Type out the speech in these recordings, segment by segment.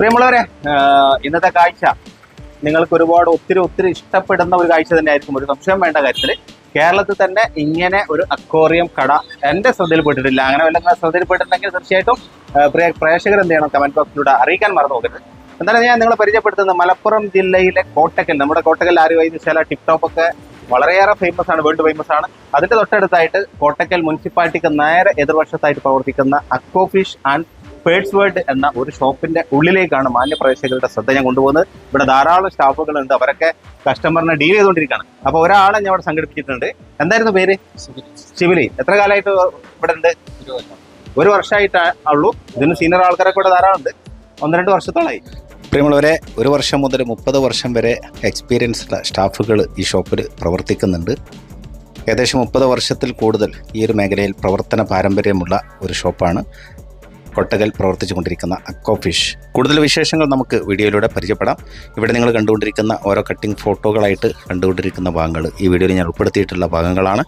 പ്രിയമുള്ളവരെ ഇന്നത്തെ കാഴ്ച നിങ്ങൾക്ക് ഒരുപാട് ഒത്തിരി ഒത്തിരി ഇഷ്ടപ്പെടുന്ന ഒരു കാഴ്ച തന്നെ ആയിരിക്കും ഒരു സംശയം വേണ്ട കാര്യത്തിൽ കേരളത്തിൽ തന്നെ ഇങ്ങനെ ഒരു അക്വേറിയം കട എന്റെ ശ്രദ്ധയിൽപ്പെട്ടിട്ടില്ല അങ്ങനെ വല്ല ശ്രദ്ധയിൽപ്പെട്ടിട്ടുണ്ടെങ്കിൽ തീർച്ചയായിട്ടും പ്രിയ പ്രേക്ഷകർ എന്ത് ചെയ്യണം കമന്റ് ബോക്സിലൂടെ അറിയിക്കാൻ മറന്നു നോക്കരുത് എന്തായാലും ഞാൻ നിങ്ങളെ പരിചയപ്പെടുത്തുന്നത് മലപ്പുറം ജില്ലയിലെ കോട്ടക്കൽ. നമ്മുടെ കോട്ടക്കൽ ആര് വെച്ചാൽ ടിപ് ടോപ്പ് ഒക്കെ വളരെയേറെ ഫേമസ് ആണ് വേൾഡ് ഫേമസ് ആണ്. അതിന്റെ തൊട്ടടുത്തായിട്ട് കോട്ടക്കൽ മുനിസിപ്പാലിറ്റിക്ക് നേരെ എതിർവശത്തായിട്ട് പ്രവർത്തിക്കുന്ന aqua fish and pets world എന്ന ഒരു ഷോപ്പിന്റെ ഉള്ളിലേക്കാണ് മാന്യപ്രേക്ഷകരുടെ ശ്രദ്ധ ഞാൻ കൊണ്ടുപോകുന്നത്. ഇവിടെ ധാരാളം സ്റ്റാഫുകളുണ്ട്. അവരൊക്കെ കസ്റ്റമറിനെ ഡീൽ ചെയ്തുകൊണ്ടിരിക്കുകയാണ്. അപ്പൊ ഒരാളെ ഞാൻ ഇവിടെ സംഘടിപ്പിച്ചിട്ടുണ്ട്. എന്തായിരുന്നു പേര്? ശിവലി എത്ര കാലമായിട്ട് ഇവിടെ ഉണ്ട്? ഒരു വർഷമായിട്ടേ ഉള്ളൂ. ഇതിന് സീനിയർ ആൾക്കാരൊക്കെ ഇവിടെ ധാരാളം ഉണ്ട്. ഒന്ന് രണ്ട് വർഷത്തോളായി. പ്രിയമുള്ളവരെ ഒരു വർഷം മുതൽ മുപ്പത് വർഷം വരെ എക്സ്പീരിയൻസ്ഡ് സ്റ്റാഫുകൾ ഈ ഷോപ്പിൽ പ്രവർത്തിക്കുന്നുണ്ട്. ഏകദേശം മുപ്പത് വർഷത്തിൽ കൂടുതൽ ഈ ഒരു മേഖലയിൽ പ്രവർത്തന പാരമ്പര്യമുള്ള ഒരു ഷോപ്പാണ്. കൊട്ടകൽ പ്രവർത്തിച്ചു കൊണ്ടിരിക്കുന്ന അക്കോ ഫിഷ് കൂടുതൽ വിശേഷങ്ങൾ നമുക്ക് വീഡിയോയിലൂടെ പരിചയപ്പെടാം. ഇവിടെ നിങ്ങൾ കണ്ടുകൊണ്ടിരിക്കുന്ന ഓരോ കട്ടിംഗ് ഫോട്ടോകളായിട്ട് കണ്ടുകൊണ്ടിരിക്കുന്ന ഭാഗങ്ങൾ. ഈ വീഡിയോയിൽ ഞാൻ ഉൾപ്പെടുത്തിയിട്ടുള്ള ഭാഗങ്ങളാണ്.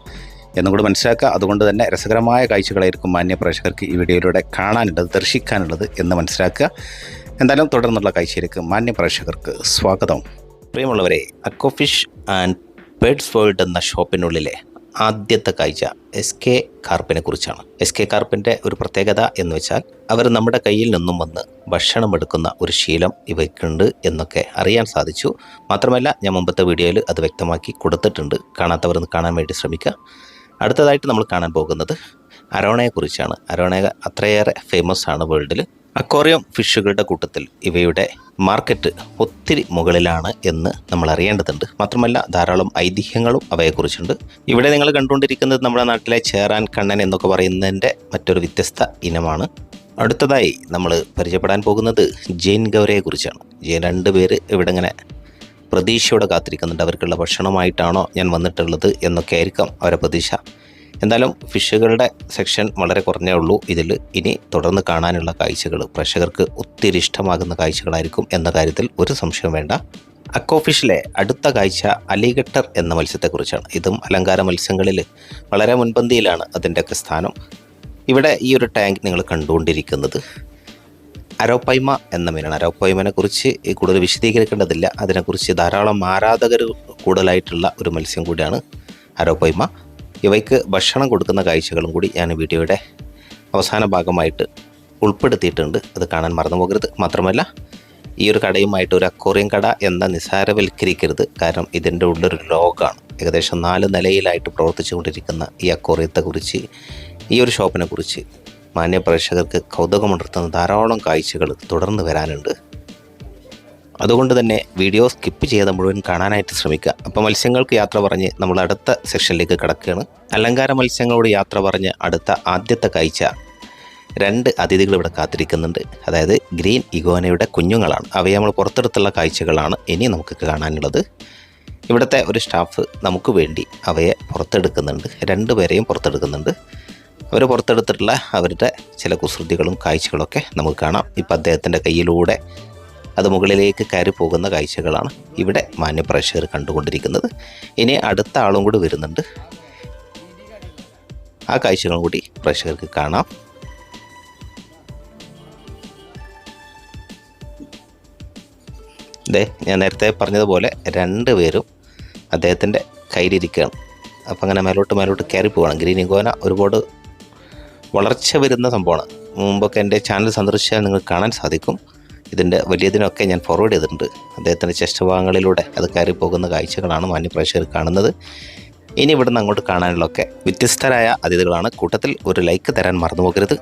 എന്നുകൂടി മനസ്സിലാക്കുക. അതുകൊണ്ട് തന്നെ രസകരമായ കാഴ്ചകളായിരിക്കും മാന്യ പ്രേക്ഷകർക്ക് ഈ വീഡിയോയിലൂടെ കാണാനുള്ളത് ദർശിക്കാനുള്ളത് എന്ന് മനസ്സിലാക്കുക. എന്തായാലും തുടർന്നുള്ള കാഴ്ചയിലേക്ക് മാന്യ പ്രേക്ഷകർക്ക് സ്വാഗതം. പ്രിയമുള്ളവരെ aqua fish and birds world എന്ന ഷോപ്പിനുള്ളിലെ ആദ്യത്തെ കാഴ്ച എസ് കെ കാർപ്പിനെ കുറിച്ചാണ്. എസ് കെ കാർപ്പിന്റെ ഒരു പ്രത്യേകത എന്ന് വെച്ചാൽ അവർ നമ്മുടെ കയ്യിൽ നിന്നും വന്ന് ഭക്ഷണം എടുക്കുന്ന ഒരു ശീലം ഇവയ്ക്കുണ്ട് എന്നൊക്കെ അറിയാൻ സാധിച്ചു. മാത്രമല്ല ഞാൻ മുമ്പത്തെ വീഡിയോയിൽ അത് വ്യക്തമാക്കി കൊടുത്തിട്ടുണ്ട്. കാണാത്തവർ കാണാൻ വേണ്ടി ശ്രമിക്കുക. അടുത്തതായിട്ട് നമ്മൾ കാണാൻ പോകുന്നത് അരോണയെക്കുറിച്ചാണ് അരോണ അത്രയേറെ ഫേമസ് ആണ് വേൾഡിൽ അക്വേറിയം ഫിഷുകളുടെ കൂട്ടത്തിൽ ഇവയുടെ മാർക്കറ്റ് ഒത്തിരി മുകളിലാണ് എന്ന് നമ്മൾ അറിയേണ്ടതുണ്ട്. മാത്രമല്ല ധാരാളം ഐതിഹ്യങ്ങളും അവയെക്കുറിച്ചുണ്ട്. ഇവിടെ നിങ്ങൾ കണ്ടുകൊണ്ടിരിക്കുന്നത് നമ്മുടെ നാട്ടിലെ ചേറാൻ കണ്ണൻ എന്നൊക്കെ പറയുന്നതിന്റെ മറ്റൊരു വ്യത്യസ്ത ഇനമാണ്. അടുത്തതായി നമ്മൾ പരിചയപ്പെടാൻ പോകുന്നത് ജെയിൻ ഗൗരയെക്കുറിച്ചാണ്. ജെയിൻ രണ്ട് പേര് ഇവിടെ ഇങ്ങനെ പ്രതീക്ഷയോടെ കാത്തിരിക്കുന്നുണ്ട്. അവർക്കുള്ള ഭക്ഷണമായിട്ടാണോ ഞാൻ വന്നിട്ടുള്ളത് എന്നൊക്കെ ആയിരിക്കാം അവരുടെ പ്രതീക്ഷ. എന്തായാലും ഫിഷുകളുടെ സെക്ഷൻ വളരെ കുറഞ്ഞേ ഉള്ളൂ. ഇതിൽ ഇനി തുടർന്ന് കാണാനുള്ള കാഴ്ചകൾ പ്രേക്ഷകർക്ക് ഒത്തിരി ഇഷ്ടമാകുന്ന കാഴ്ചകളായിരിക്കും എന്ന കാര്യത്തിൽ ഒരു സംശയം വേണ്ട. അക്കോഫിഷിലെ അടുത്ത കാഴ്ച അലിഗട്ടർ എന്ന മത്സ്യത്തെക്കുറിച്ചാണ്. ഇതും അലങ്കാര മത്സ്യങ്ങളിൽ വളരെ മുൻപന്തിയിലാണ് അതിന്റെയൊക്കെ സ്ഥാനം. ഇവിടെ ഈ ഒരു ടാങ്ക് നിങ്ങൾ കണ്ടുകൊണ്ടിരിക്കുന്നത്. അരോപ്പൈമ എന്ന മീനാണ്. അരോപ്പൈമനെ കുറിച്ച് കൂടുതൽ വിശദീകരിക്കേണ്ടതില്ല. അതിനെക്കുറിച്ച് ധാരാളം ആരാധകർ കൂടുതലായിട്ടുള്ള ഒരു മത്സ്യം കൂടിയാണ് അരോപ്പൈമ. ഇവയ്ക്ക് ഭക്ഷണം കൊടുക്കുന്ന കാഴ്ചകളും കൂടി ഞാൻ വീഡിയോയുടെ അവസാന ഭാഗമായിട്ട് ഉൾപ്പെടുത്തിയിട്ടുണ്ട്. അത് കാണാൻ മറന്നു പോകരുത്. മാത്രമല്ല ഈ ഒരു കടയുമായിട്ട് ഒരു അക്വറിയം കട എന്ന നിസാരവൽക്കരിക്കരുത്. കാരണം ഇതിന്റെ ഉള്ളൊരു ലോകമാണ് ഏകദേശം നാല് നിലയിലായിട്ട് പ്രവർത്തിച്ചുകൊണ്ടിരിക്കുന്ന ഈ അക്കോറിയത്തെക്കുറിച്ച് ഈ ഒരു ഷോപ്പിനെക്കുറിച്ച് മാന്യ പ്രേക്ഷകർക്ക് കൗതുകമുണർത്തുന്ന ധാരാളം കാഴ്ചകൾ തുടർന്ന് വരാനുണ്ട്. അതുകൊണ്ട് തന്നെ വീഡിയോ സ്കിപ്പ് ചെയ്ത് മുഴുവൻ കാണാനായിട്ട് ശ്രമിക്കുക. അപ്പോൾ മത്സ്യങ്ങൾക്ക് യാത്ര പറഞ്ഞ് നമ്മൾ അടുത്ത സെക്ഷനിലേക്ക് കിടക്കുകയാണ്. അലങ്കാര മത്സ്യങ്ങളോട് യാത്ര പറഞ്ഞ് അടുത്ത ആദ്യത്തെ കാഴ്ച രണ്ട് അതിഥികൾ ഇവിടെ കാത്തിരിക്കുന്നുണ്ട്. അതായത് ഗ്രീൻ ഇഗോനയുടെ കുഞ്ഞുങ്ങളാണ്. അവയെ നമ്മൾ പുറത്തെടുത്തുള്ള കാഴ്ചകളാണ് ഇനി നമുക്ക് കാണാനുള്ളത്. ഇവിടുത്തെ ഒരു സ്റ്റാഫ് നമുക്ക് വേണ്ടി അവയെ പുറത്തെടുക്കുന്നുണ്ട്. രണ്ടുപേരെയും പുറത്തെടുക്കുന്നുണ്ട്. അവർ പുറത്തെടുത്തിട്ടുള്ള അവരുടെ ചില കുസൃതികളും കാഴ്ചകളൊക്കെ നമുക്ക് കാണാം. ഇപ്പം അദ്ദേഹത്തിന്റെ കയ്യിലൂടെ അത് മുകളിലേക്ക് കയറി പോകുന്ന കാഴ്ചകളാണ് ഇവിടെ മാന്യപ്രേക്ഷകർ കണ്ടുകൊണ്ടിരിക്കുന്നത്. ഇനി അടുത്ത ആളും കൂടി വരുന്നുണ്ട്. ആ കാഴ്ചകളും കൂടി പ്രേക്ഷകർക്ക് കാണാം. ദേ ഞാൻ നേരത്തെ പറഞ്ഞതുപോലെ രണ്ട് പേരും അദ്ദേഹത്തിന്റെ കയ്യിലിരിക്കുകയാണ്. അപ്പം അങ്ങനെ മേലോട്ട് മേലോട്ട് കയറി പോവാണ് ഗ്രീൻ ഒരുപാട് വളർച്ച വരുന്ന സംഭവമാണ്. മുമ്പൊക്കെ എന്റെ ചാനൽ സന്ദർശിച്ചാൽ നിങ്ങൾക്ക് കാണാൻ സാധിക്കും. ഇതിന്റെ വലിയതിനൊക്കെ ഞാൻ ഫോർവേഡ് ചെയ്തിട്ടുണ്ട്. അദ്ദേഹത്തിന്റെ ചെഷ്ടഭാഗങ്ങളിലൂടെ അത് കയറി പോകുന്ന കാഴ്ചകളാണ് മാന്യപ്രേക്ഷകർ കാണുന്നത്. ഇനി ഇവിടുന്ന് അങ്ങോട്ട് കാണാനുള്ളതൊക്കെ വ്യത്യസ്തരായ അതിഥികളാണ്. കൂട്ടത്തിൽ ഒരു ലൈക്ക് തരാൻ മറന്നു പോകരുത്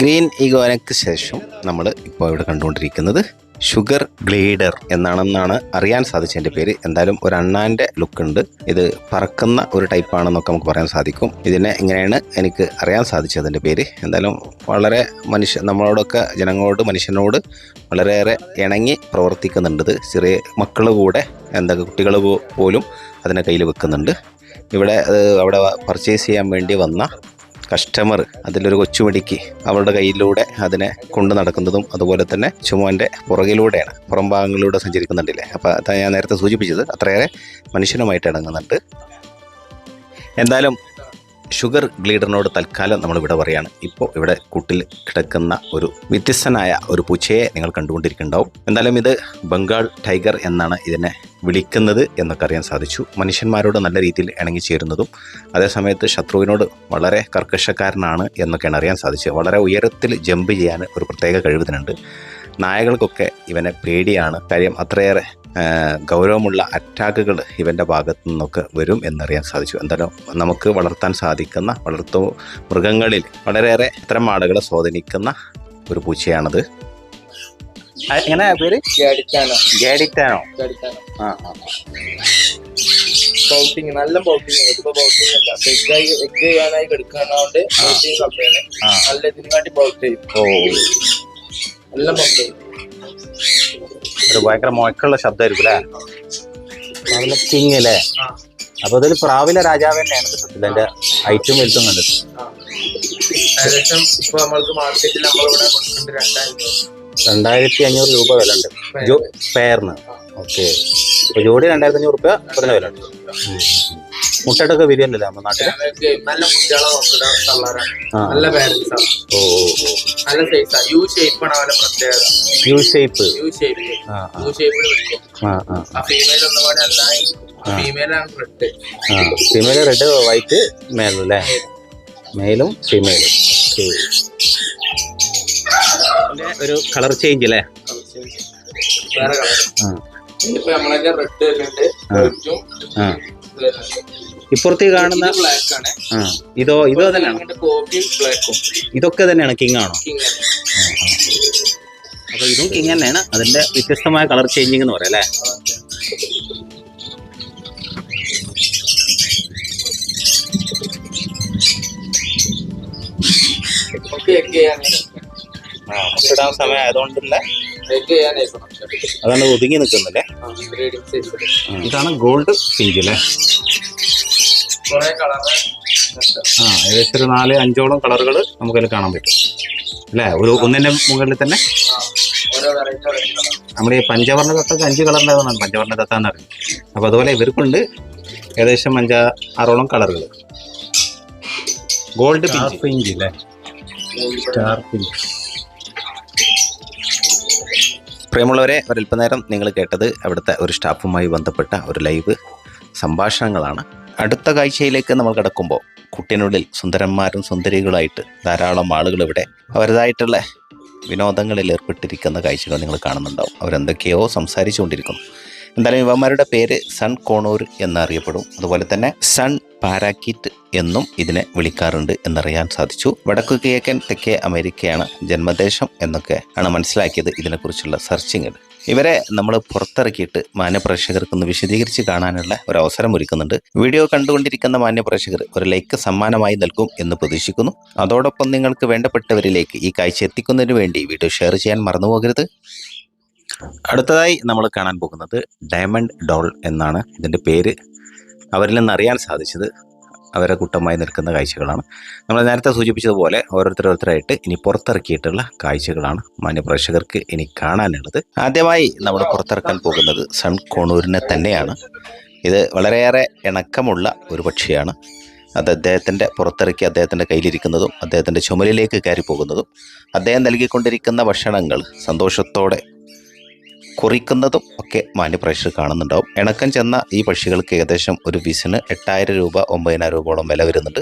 ഗ്രീൻ ഈഗോനയ്ക്ക് ശേഷം നമ്മൾ ഇപ്പോൾ ഇവിടെ കണ്ടുകൊണ്ടിരിക്കുന്നത് ഷുഗർ ഗ്ലീഡർ എന്നാണെന്നാണ് അറിയാൻ സാധിച്ചത് എന്റെ പേര്. എന്തായാലും ഒരു അണ്ണാന്റെ ലുക്ക് ഉണ്ട്. ഇത് പറക്കുന്ന ഒരു ടൈപ്പാണെന്നൊക്കെ നമുക്ക് പറയാൻ സാധിക്കും. ഇതിനെ ഇങ്ങനെയാണ് എനിക്ക് അറിയാൻ സാധിച്ചതിന്റെ പേര്. എന്തായാലും വളരെ മനുഷ്യ നമ്മളോടൊക്കെ ജനങ്ങളോട് മനുഷ്യനോട് വളരെയേറെ ഇണങ്ങി പ്രവർത്തിക്കുന്നുണ്ട് ചെറിയ മക്കൾ കൂടെ എന്താ കുട്ടികൾ പോലും അതിനെ കയ്യിൽ വെക്കുന്നുണ്ട്. ഇവിടെ അവിടെ പർച്ചേസ് ചെയ്യാൻ വേണ്ടി വന്ന കസ്റ്റമർ അതിലൊരു കൊച്ചുമിടിക്ക് അവരുടെ കയ്യിലൂടെ അതിനെ കൊണ്ടു നടക്കുന്നതും അതുപോലെ തന്നെ ചുമന്റെ പുറകിലൂടെയാണ് പുറം ഭാഗങ്ങളിലൂടെ സഞ്ചരിക്കുന്നുണ്ടല്ലേ? അപ്പോൾ ഞാൻ നേരത്തെ സൂചിപ്പിച്ചത് അത്രയേറെ മനുഷ്യനുമായിട്ട് ഇണങ്ങുന്നുണ്ട് എന്തായാലും ഷുഗർ ഗ്ലീഡറിനോട് തൽക്കാലം നമ്മൾ ഇവിടെ പറയാണ് ഇപ്പോൾ ഇവിടെ കൂട്ടിൽ കിടക്കുന്ന ഒരു വ്യത്യസ്തനായ ഒരു പൂച്ചയെ നിങ്ങൾ കണ്ടുകൊണ്ടിരിക്കുന്നുണ്ടാവും. എന്തായാലും ഇത് ബംഗാൾ ടൈഗർ എന്നാണ് ഇതിനെ വിളിക്കുന്നത് എന്നൊക്കെ അറിയാൻ സാധിച്ചു. മനുഷ്യന്മാരോട് നല്ല രീതിയിൽ ഇണങ്ങിച്ചേരുന്നതും അതേസമയത്ത് ശത്രുവിനോട് വളരെ കർക്കശക്കാരനാണ് എന്നൊക്കെയാണ് അറിയാൻ സാധിച്ചത്. വളരെ ഉയരത്തിൽ ജമ്പ് ചെയ്യാൻ ഒരു പ്രത്യേക കഴിവിനുണ്ട് നായകൾക്കൊക്കെ ഇവനെ പേടിയാണ്. കാര്യം അത്രയേറെ ഗൗരവമുള്ള അറ്റാക്കുകൾ ഇവന്റെ ഭാഗത്തു നിന്നൊക്കെ വരും എന്നറിയാൻ സാധിച്ചു. എന്തായാലും നമുക്ക് വളർത്താൻ സാധിക്കുന്ന വളർത്തു മൃഗങ്ങളിൽ വളരെയേറെ ഇത്തരം ആളുകളെ സ്വാധീനിക്കുന്ന ഒരു പൂച്ചയാണത്. എങ്ങനെ പേര്? ഗാഡിറ്റാനോ. ഗാഡിറ്റാനോ. ആ ആ. ബൗട്ടിങ് നല്ല ബൗട്ടിങ് ഇതിപ്പോ ബൗട്ടിങ് അല്ല. എഗ്ഗായി എഗ് ചെയ്യാനായി എടുക്കാനാണ്ട് ബൗട്ടിങ് കമ്മിയാണ് ആ. നല്ല ഇതിനു ബൗട്ട് ചെയ്യും. ഓ. നല്ല ബൗട്ട് ചെയ്യും. ഒരു ഭയങ്കര മുഴക്കുള്ള ശബ്ദമായിരിക്കും അല്ലേ? നല്ല കിങ് അല്ലേ? അപ്പൊ അതൊരു പ്രാവിലെ രാജാവ് തന്നെയാണ് സത്യത്തിൽ എന്റെ ഐറ്റം വലുതും കണ്ടത് രണ്ടായിരത്തി അഞ്ഞൂറ് രൂപ വില ഉണ്ട്. ജോ പെയറിന് ഓക്കെ അപ്പൊ ജോഡി രണ്ടായിരത്തി അഞ്ഞൂറ് രൂപ പറഞ്ഞ വില ഉണ്ട്. മുട്ടയിട്ടൊക്കെ വിരിയല്ലേ നമ്മുടെ നാട്ടിൽ? നല്ല കുട്ടികളെ നോക്കുന്ന തള്ളാറാണ് നല്ല പാരൻസ് ആണ് ഓ നല്ല സൈസാ യു ആണ് അവന്റെ പ്രത്യേകത. യു ഷേപ്പ് യു ഷേപ്പ് ആ ആ. യു ഷേപ്പിൽ വിളിക്കും ആ ആ. ആ ഫീമെയിൽ ഒന്നുകൂടെ ഫീമെയിലാണ് റെഡ് ആ ഫീമെയിൽ റെഡ് വൈറ്റ് മെയിൽ അല്ലേ? മെയിലും ഫീമെയിലും ഒരു കളർ ചേഞ്ച് അല്ലേ? വേറെ കളർ ആ. ഇപ്പൊ നമ്മളൊക്കെ റെഡ് വരുന്നുണ്ട് ആ. ഇപ്പുറത്ത് കാണുന്ന ബ്ലാക്ക് ആണ്. ആ ഇതോ ഇതോ തന്നെയാണ്. ഇതൊക്കെ തന്നെയാണ് കിങ് ആണോ? അപ്പൊ ഇതും കിങ് തന്നെയാണ്. അതിന്റെ വ്യത്യസ്തമായ കളർ ചേഞ്ചിങ് എന്ന് പറയാം അല്ലേ? ഇടാൻ സമയം ആയതുകൊണ്ടല്ല അതാണ് ഒതുങ്ങി നിൽക്കുന്നില്ലേ ഇതാണ് ഗോൾഡ് പിങ്ക് അല്ലേ? ആ ഏകദേശം ഒരു നാല് അഞ്ചോളം കളറുകൾ നമുക്കതിൽ കാണാൻ പറ്റും. അല്ലേ? ഒരു ഒന്നിന്റെ മുകളിൽ തന്നെ നമ്മുടെ ഈ പഞ്ചവർണ തത്തൊക്കെ അഞ്ച് കളറിലായതാണ് പഞ്ചവർണ തത്ത എന്ന് പറയുന്നത്. അപ്പോൾ അതുപോലെ ഇവർക്കുണ്ട് ഏകദേശം അഞ്ചാ ആറോളം കളറുകൾ ഗോൾഡ് പിഞ്ച്. പിങ്ക് അല്ലേ? Star pinch. പ്രിയമുള്ളവരെ ഒരല്പനേരം നിങ്ങൾ കേട്ടത് അവിടുത്തെ ഒരു സ്റ്റാഫുമായി ബന്ധപ്പെട്ട ഒരു ലൈവ് സംഭാഷണങ്ങളാണ്. അടുത്ത കാഴ്ചയിലേക്ക് നമ്മൾ കിടക്കുമ്പോൾ കുട്ടിനുള്ളിൽ സുന്ദരന്മാരും സുന്ദരികളായിട്ട് ധാരാളം ആളുകൾ ഇവിടെ അവരുടേതായിട്ടുള്ള വിനോദങ്ങളിൽ ഏർപ്പെട്ടിരിക്കുന്ന കാഴ്ചകൾ നിങ്ങൾ കാണുന്നുണ്ടാവും. അവരെന്തൊക്കെയോ സംസാരിച്ചുകൊണ്ടിരിക്കുന്നു. എന്തായാലും ഇവന്മാരുടെ പേര് സൺ കോണൂർ എന്നറിയപ്പെടും. അതുപോലെ തന്നെ സൺ പാരാക്കിറ്റ് എന്നും ഇതിനെ വിളിക്കാറുണ്ട് എന്നറിയാൻ സാധിച്ചു. വടക്കു കിഴക്കൻ തെക്കേ അമേരിക്കയാണ് ജന്മദേശം എന്നൊക്കെ ആണ് മനസ്സിലാക്കിയത് ഇതിനെക്കുറിച്ചുള്ള സെർച്ചിങ്ങിൽ ഇവരെ നമ്മൾ പുറത്തിറക്കിയിട്ട് മാന്യപ്രേക്ഷകർക്കൊന്ന് വിശദീകരിച്ച് കാണാനുള്ള ഒരു അവസരം ഒരുക്കുന്നുണ്ട്. വീഡിയോ കണ്ടുകൊണ്ടിരിക്കുന്ന മാന്യപ്രേക്ഷകർ ഒരു ലൈക്ക് സമ്മാനമായി നൽകും എന്ന് പ്രതീക്ഷിക്കുന്നു. അതോടൊപ്പം നിങ്ങൾക്ക് വേണ്ടപ്പെട്ടവരിലേക്ക് ഈ കാഴ്ച എത്തിക്കുന്നതിന് വേണ്ടി വീഡിയോ ഷെയർ ചെയ്യാൻ മറന്നുപോകരുത് അടുത്തതായി നമ്മൾ കാണാൻ പോകുന്നത് ഡയമണ്ട് ഡോൾ എന്നാണ്. ഇതിന്റെ പേര് അവരിൽ നിന്ന് അറിയാൻ സാധിച്ചത് അവരെ കൂട്ടമായി നിൽക്കുന്ന കാഴ്ചകളാണ്. നമ്മൾ നേരത്തെ സൂചിപ്പിച്ചതുപോലെ ഓരോരുത്തരോരുത്തരായിട്ട് ഇനി പുറത്തിറക്കിയിട്ടുള്ള കാഴ്ചകളാണ് മാന്യപ്രേക്ഷകർക്ക് ഇനി കാണാനുള്ളത്. ആദ്യമായി നമ്മൾ പുറത്തിറക്കാൻ പോകുന്നത് സൺ കോണൂരിനെ തന്നെയാണ്. ഇത് വളരെയേറെ ഇണക്കമുള്ള ഒരു പക്ഷിയാണ്. അത് അദ്ദേഹത്തിന്റെ പുറത്തിറക്കി അദ്ദേഹത്തിന്റെ കയ്യിലിരിക്കുന്നതും അദ്ദേഹത്തിന്റെ ചുമലിലേക്ക് കയറി പോകുന്നതും അദ്ദേഹം നൽകിക്കൊണ്ടിരിക്കുന്ന ഭക്ഷണങ്ങൾ സന്തോഷത്തോടെ കുറിക്കുന്നതും ഒക്കെ മാന്യ പ്രേക്ഷകർ കാണുന്നുണ്ടാവും. ഇണക്കം ചെന്ന ഈ പക്ഷികൾക്ക് ഏകദേശം ഒരു വിസിന് എട്ടായിരം രൂപ ഒമ്പതിനായിരം രൂപയോളം വില വരുന്നുണ്ട്.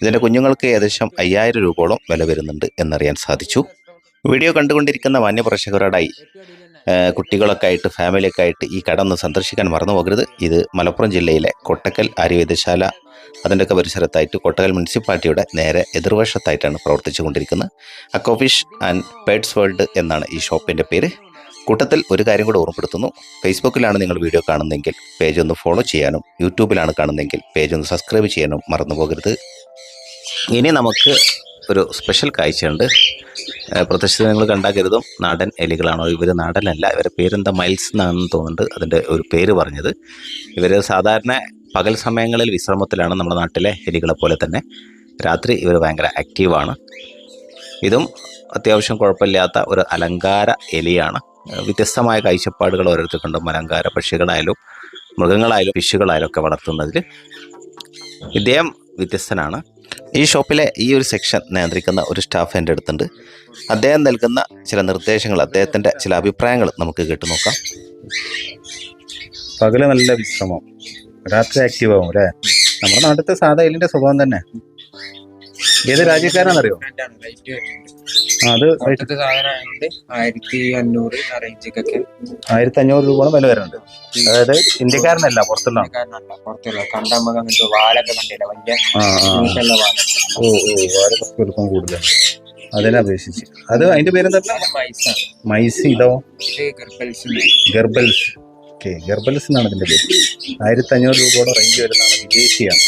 ഇതിന്റെ കുഞ്ഞുങ്ങൾക്ക് ഏകദേശം അയ്യായിരം രൂപയോളം വില വരുന്നുണ്ട് എന്നറിയാൻ സാധിച്ചു. വീഡിയോ കണ്ടുകൊണ്ടിരിക്കുന്ന മാന്യപ്രേക്ഷകരോടായി കുട്ടികളൊക്കെ ആയിട്ട് ഫാമിലിയൊക്കെ ആയിട്ട് ഈ കട ഒന്ന് സന്ദർശിക്കാൻ മറന്നു പോകരുത്. ഇത് മലപ്പുറം ജില്ലയിലെ കൊട്ടക്കൽ ആര്യവേദശാല അതിന്റെയൊക്കെ പരിസരത്തായിട്ട് കൊട്ടകൽ മുനിസിപ്പാലിറ്റിയുടെ നേരെ എതിർവശത്തായിട്ടാണ് പ്രവർത്തിച്ചു കൊണ്ടിരിക്കുന്നത് അക്കോഫിഷ് ആൻഡ് പേഡ്സ് വേൾഡ് എന്നാണ് ഈ ഷോപ്പിന്റെ പേര്. കൂട്ടത്തിൽ ഒരു കാര്യം കൂടെ ഓർമ്മപ്പെടുത്തുന്നു. ഫേസ്ബുക്കിലാണ് നിങ്ങൾ വീഡിയോ കാണുന്നതെങ്കിൽ പേജ് ഒന്ന് ഫോളോ ചെയ്യാനും യൂട്യൂബിലാണ് കാണുന്നതെങ്കിൽ പേജ് ഒന്ന് സബ്സ്ക്രൈബ് ചെയ്യാനും മറന്നു പോകരുത്. ഇനി നമുക്ക് ഒരു സ്പെഷ്യൽ കാഴ്ചയുണ്ട്. പ്രത്യക്ഷത്തിൽ നിങ്ങൾ കണ്ടാക്കരുതും നാടൻ എലികളാണോ? ഇവർ നാടനല്ല. ഇവരെ പേരെന്താ? മൈൽസ് എന്നാണെന്ന് തോന്നുന്നുണ്ട്. അതിന്റെ ഒരു പേര് പറഞ്ഞത്. ഇവർ സാധാരണ പകൽ സമയങ്ങളിൽ വിശ്രമത്തിലാണ് നമ്മുടെ നാട്ടിലെ എലികളെ പോലെ തന്നെ. രാത്രി ഇവർ ഭയങ്കര ആക്റ്റീവാണ് ഇതും അത്യാവശ്യം കുഴപ്പമില്ലാത്ത ഒരു അലങ്കാര എലിയാണ്. വ്യത്യസ്തമായ കാഴ്ചപ്പാടുകൾ ഓരോരുത്തർക്കുണ്ട്. മലങ്കാര പക്ഷികളായാലും മൃഗങ്ങളായാലും ഫിഷുകളായാലും ഒക്കെ വളർത്തുന്നതിൽ ഇദ്ദേഹം വ്യത്യസ്തനാണ്. ഈ ഷോപ്പിലെ ഈ ഒരു സെക്ഷൻ നിയന്ത്രിക്കുന്ന ഒരു സ്റ്റാഫ് എന്റെ അടുത്തുണ്ട്. അദ്ദേഹം നൽകുന്ന ചില നിർദ്ദേശങ്ങൾ അദ്ദേഹത്തിന്റെ ചില അഭിപ്രായങ്ങൾ നമുക്ക് കേട്ടു നോക്കാം. പകൽ നല്ല വിശ്രമം രാത്രി ആക്റ്റീവ് ആവും അല്ലേ? നമ്മുടെ നാട്ടിലത്തെ സാധാ എല്ലിന്റെ സ്വഭാവം തന്നെ. ഏത് രാജ്യക്കാരാണെന്നറിയോ അത് ആയിരത്തി അഞ്ഞൂറ് രൂപ ആയിരത്തി അഞ്ഞൂറ് രൂപയോളം വില വരുന്നുണ്ട്. അതായത് ഇന്ത്യക്കാരനല്ല പുറത്തുള്ള. പുറത്തുള്ള. വാലൊക്കെ കണ്ടില്ല? വലിയ ഓ ഓ വലുപ്പം അതിനെ അപേക്ഷിച്ച്. അത് അതിന്റെ പേരെന്താ? മൈസ് ഇതോ? ഗർബൽസ് ഓക്കെ ഗർബൽസ് എന്നാണ് അതിന്റെ പേര്. ആയിരത്തി അഞ്ഞൂറ് രൂപയോടെ റേഞ്ച് വരുന്നതാണ് വിദേശിയാണ്.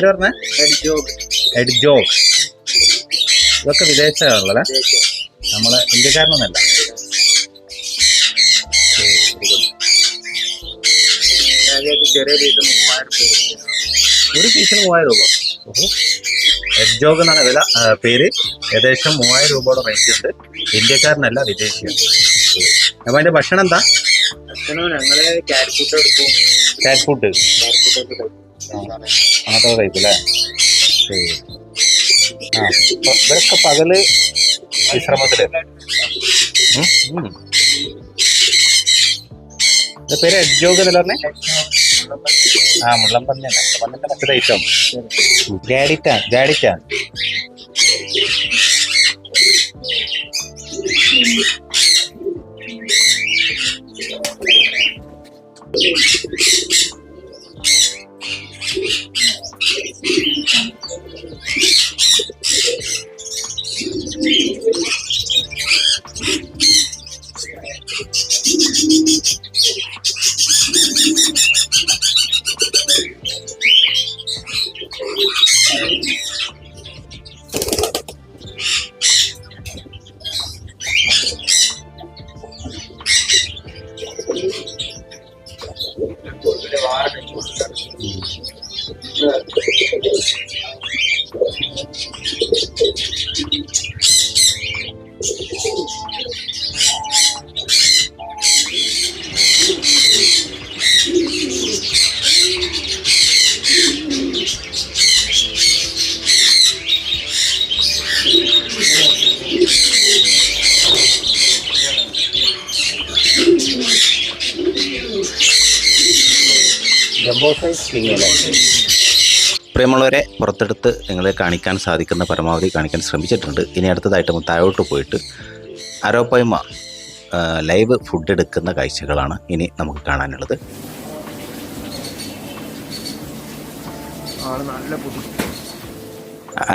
പേര് പറഞ്ഞ? ഇതൊക്കെ വിദേശമാണല്ലേ നമ്മളെ ഇന്ത്യക്കാരനൊന്നല്ല. ഒരു പീസിന് മൂവായിരം രൂപ. ഓഹോ. എഡ്ജോഗ് എന്നാണ് വില പേര്. ഏകദേശം മൂവായിരം രൂപയുടെ റേഞ്ച് ഉണ്ട്. ഇന്ത്യക്കാരനല്ല വിദേശിയാണ്. അപ്പൊ അതിന്റെ ഭക്ഷണം എന്താ? ഭക്ഷണം ഞങ്ങൾ ക്യാറ്റ് ഫുഡ് എടുക്കും. കാറ്റ് ഫുഡ് അങ്ങനത്തെ കഴിക്കും അല്ലേ? ശരി. ആ ഇവരൊക്കെ പകൽ വിശ്രമത്തിൽ പേര്? എഡ്ജോഗ് എന്നല്ല പറഞ്ഞേ? ആ മുള്ളംപന്നി തന്നെ മുള്ളംപന്നിന്റെ മറ്റൊരു ഐറ്റം. Thank you. പ്രിയമുള്ളവരെ പുറത്തെടുത്ത് നിങ്ങളെ കാണിക്കാൻ സാധിക്കുന്ന പരമാവധി കാണിക്കാൻ ശ്രമിച്ചിട്ടുണ്ട്. ഇനി അടുത്തതായിട്ട് താഴോട്ട് പോയിട്ട് അരോപ്പയ്മ ലൈവ് ഫുഡ് എടുക്കുന്ന കാഴ്ചകളാണ് ഇനി നമുക്ക് കാണാനുള്ളത്.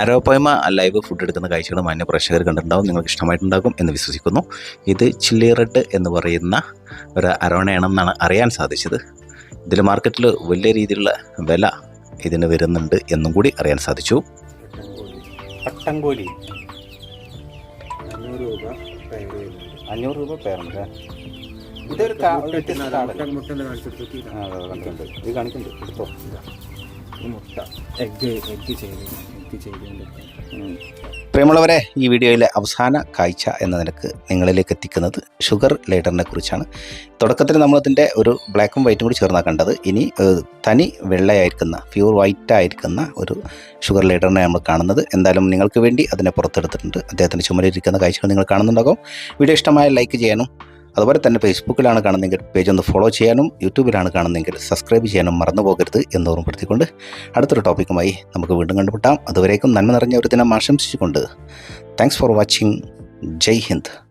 അരോപ്പയ്മ ലൈവ് ഫുഡ് എടുക്കുന്ന കാഴ്ചകൾ മാന്യ പ്രേക്ഷകർ കണ്ടിട്ടുണ്ടാവും. നിങ്ങൾക്ക് ഇഷ്ടമായിട്ടുണ്ടാകും എന്ന് വിശ്വസിക്കുന്നു. ഇത് ചില്ലി റെഡ് എന്ന് പറയുന്ന ഒരു അരോണയാണെന്നാണ് അറിയാൻ സാധിച്ചത്. ഇതിൽ മാർക്കറ്റിൽ വലിയ രീതിയിലുള്ള വില ഇതിന് വരുന്നുണ്ട് എന്നും കൂടി അറിയാൻ സാധിച്ചു. പട്ടംകോലി. അഞ്ഞൂറ് രൂപ പേരുണ്ട് ഇതൊരു ഇത് കാണിക്കുന്നുണ്ട്. എടുത്തോ മുട്ട എഗ്ഗ് എഗ്ഗ് ചെയ്ത് എഗ്ഗ് ചെയ്തുകൊണ്ട് പ്രിയമുള്ളവരെ ഈ വീഡിയോയിലെ അവസാന കാഴ്ച എന്ന നിലയ്ക്ക് നിങ്ങളിലേക്ക് എത്തിക്കുന്നത് ഷുഗർ ലൈഡറിനെ കുറിച്ചാണ്. തുടക്കത്തിൽ നമ്മളതിന്റെ ഒരു ബ്ലാക്കും വൈറ്റും കൂടി ചേർന്നാണ് കണ്ടത്. ഇനി തനി വെള്ളയായിരിക്കുന്ന പ്യൂർ വൈറ്റ് ആയിരിക്കുന്ന ഒരു ഷുഗർ ലൈഡറിനെ നമ്മൾ കാണുന്നത്. എന്തായാലും നിങ്ങൾക്ക് വേണ്ടി അതിനെ പുറത്തെടുത്തിട്ടുണ്ട്. അദ്ദേഹത്തിന്റെ ചുമലിരിക്കുന്ന കാഴ്ചകൾ നിങ്ങൾ കാണുന്നുണ്ടാകും. വീഡിയോ ഇഷ്ടമായ ലൈക്ക് ചെയ്യാനും അതുപോലെ തന്നെ ഫേസ്ബുക്കിലാണ് കാണുന്നതെങ്കിൽ പേജ് ഒന്ന് ഫോളോ ചെയ്യാനും യൂട്യൂബിലാണ് കാണുന്നതെങ്കിൽ സബ്സ്ക്രൈബ് ചെയ്യാനും മറന്നു പോകരുത് എന്ന് ഓർമ്മപ്പെടുത്തിക്കൊണ്ട് അടുത്തൊരു ടോപ്പിക്കുമായി നമുക്ക് വീണ്ടും കണ്ടുമുട്ടാം. അതുവരേക്കും നന്മ നിറഞ്ഞ ഒരു ദിനം ആശംസിച്ചുകൊണ്ട് thanks for watching Jai Hind.